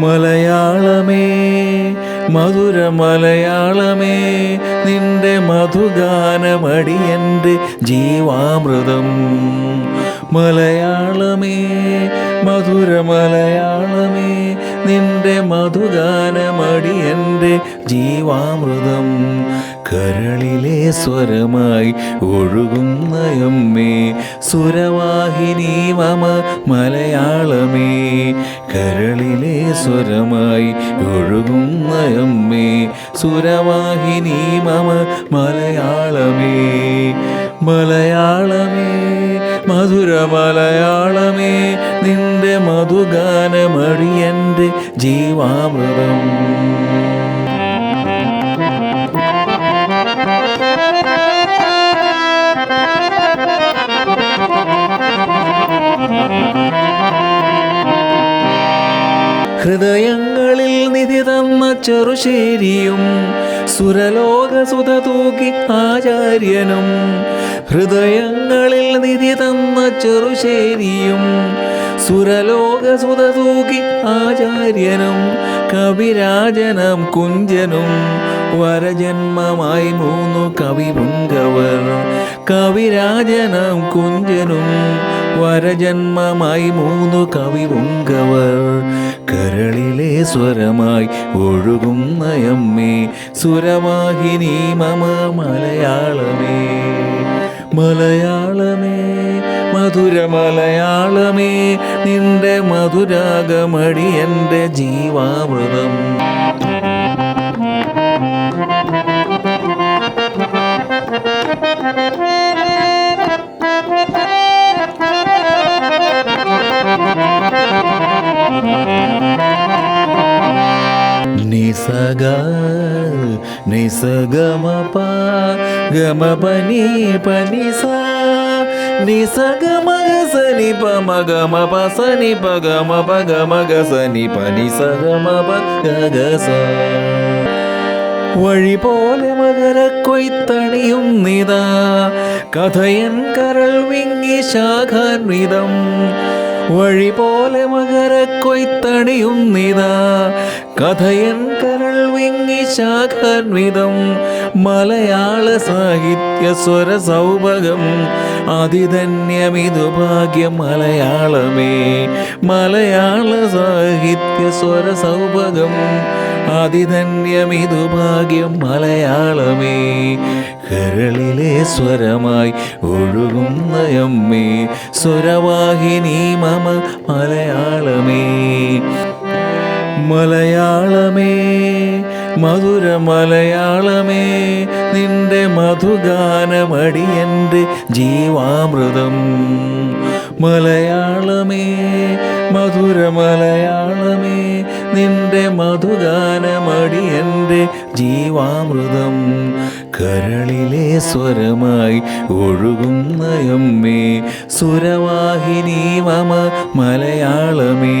മലയാളമേ മധുര മലയാളമേ നിന്റെ മധുഗാനമടിയന്റെ ജീവാമൃതം. മലയാളമേ മധുര മലയാളമേ നിന്റെ മധുഗാനമടി എന്റെ ജീവാമൃതം കരളിലെ സ്വരമായി ഒഴുകുന്നയമ്മേ സുരവാഹിനി മമ മലയാളമേ. കരളിലെ സ്വരമായി ഒഴുകുന്നയമ്മേ സുരവാഹിനി മമ മലയാളമേ. മലയാളമേ. മധുര മലയാളമേ നിന്റെ മധുഗാനമടിയന്റെ ജീവാമൃതം. ഹൃദയങ്ങളിൽ നിധി തന്ന ചെറുശേരിയും സുരലോകസുത തൂക്കി ആചാര്യനും ഹൃദയങ്ങളിൽ നിധി തന്ന ചെറുശേരിയും സുരലോക സുത തൂക്കി ആചാര്യനും കവിരാജനം കുഞ്ചനും വരജന്മമായി മൂന്നു കവി കവിപുങ്കവർ കവിരാജനം കുഞ്ചനും വരജന്മമായി മൂന്നു കവി കവിപുങ്കവർ കരളിലെ സ്വരമായി ഒഴുകും നയമ്മേ സുരവാഹിനി മമ മലയാളമേ മലയാളമേ മധുര മലയാളമേ നിന്റെ മധുരാഗമടി എന്റെ ജീവാമൃതം. സനി പ ഗ മ പ ഗ മ ഗ സനി പനി സ ഗ മ പ ഗ ഗ സ വഴി പോലെ മകര കൊയ്ത്തണിയും നിതാ കഥയൻ കരൾ വിങ്ങി ശാഖാൻവിതം വഴി പോലെ മകര കൊയ്ത്തണിയും നിതാ കഥയൻ കരൾ വിങ്ങി ശാഖാൻവിതം മലയാള സാഹിത്യ സ്വര സൗഭകം അതിധന്യമിതു ഭാഗ്യ മലയാളമേ. മലയാള സാഹിത്യ സ്വര സൗഭകം അതിധന്യമിതു ഭാഗ്യം മലയാളമേ. കരളിലെ സ്വരമായി ഒഴുകുന്ന അമ്മേ സ്വരവാഹിനി മമ മലയാളമേ. മലയാളമേ. മധുര മലയാളമേ നിന്റെ മധുഗാനമടി എന്റെ ജീവാമൃതം. മലയാളമേ മധുര മലയാളമേ നിന്റെ മധുഗാനമടി എന്റെ ജീവാമൃതം. കരളിലെ സ്വരമായി ഒഴുകുന്നയമ്മേ സുരവാഹിനി മമ മലയാളമേ.